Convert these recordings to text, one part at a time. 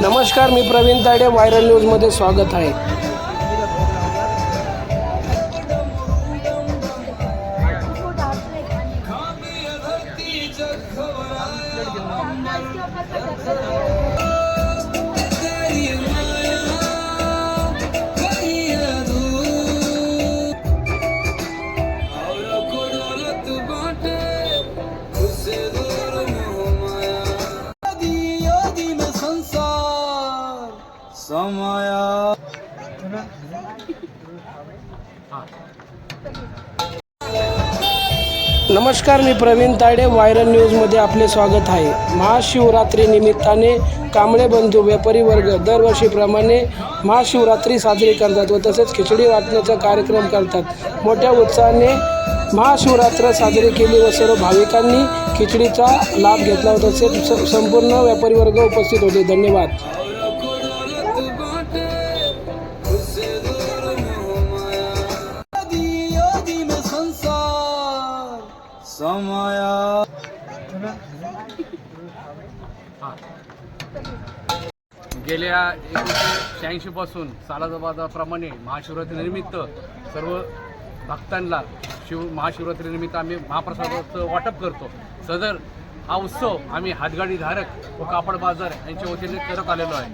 नमस्कार मी प्रवीण ताडे व्हायरल न्यूजमध्ये स्वागत आहे. समया नमस्कार मी प्रवीण ताडे व्हायरल न्यूजमध्ये आपले स्वागत आहे. महाशिवरात्री निमित्ताने कांबळे बंधू व्यापारी वर्ग दरवर्षीप्रमाणे महाशिवरात्री साजरी करतात व तसेच खिचडी वाटण्याचा कार्यक्रम करतात. मोठ्या उत्साहाने महाशिवरात्र साजरी केली व सर्व भाविकांनी खिचडीचा लाभ घेतला व तसेच स- संपूर्ण व्यापारी वर्ग उपस्थित होते. धन्यवाद. समया गेल्या एकोणीसशे शहाऐंशीपासून सालाबादाप्रमाणे महाशिवरात्रीनिमित्त सर्व भक्तांना शिव महाशिवरात्रीनिमित्त आम्ही महाप्रसादाचं वाटप करतो. सदर हा उत्सव आम्ही हातगाडी धारक व कापड बाजार यांच्या वतीने करत आलेलो आहे.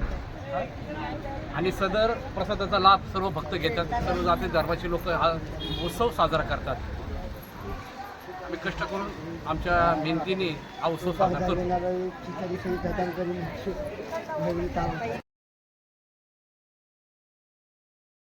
आणि सदर प्रसादाचा लाभ सर्व भक्त घेतात. सर्व जाती धर्माचे लोक हा उत्सव साजरा करतात. आम्ही कष्ट करून आमच्या मेहनतीने उत्सव साजरा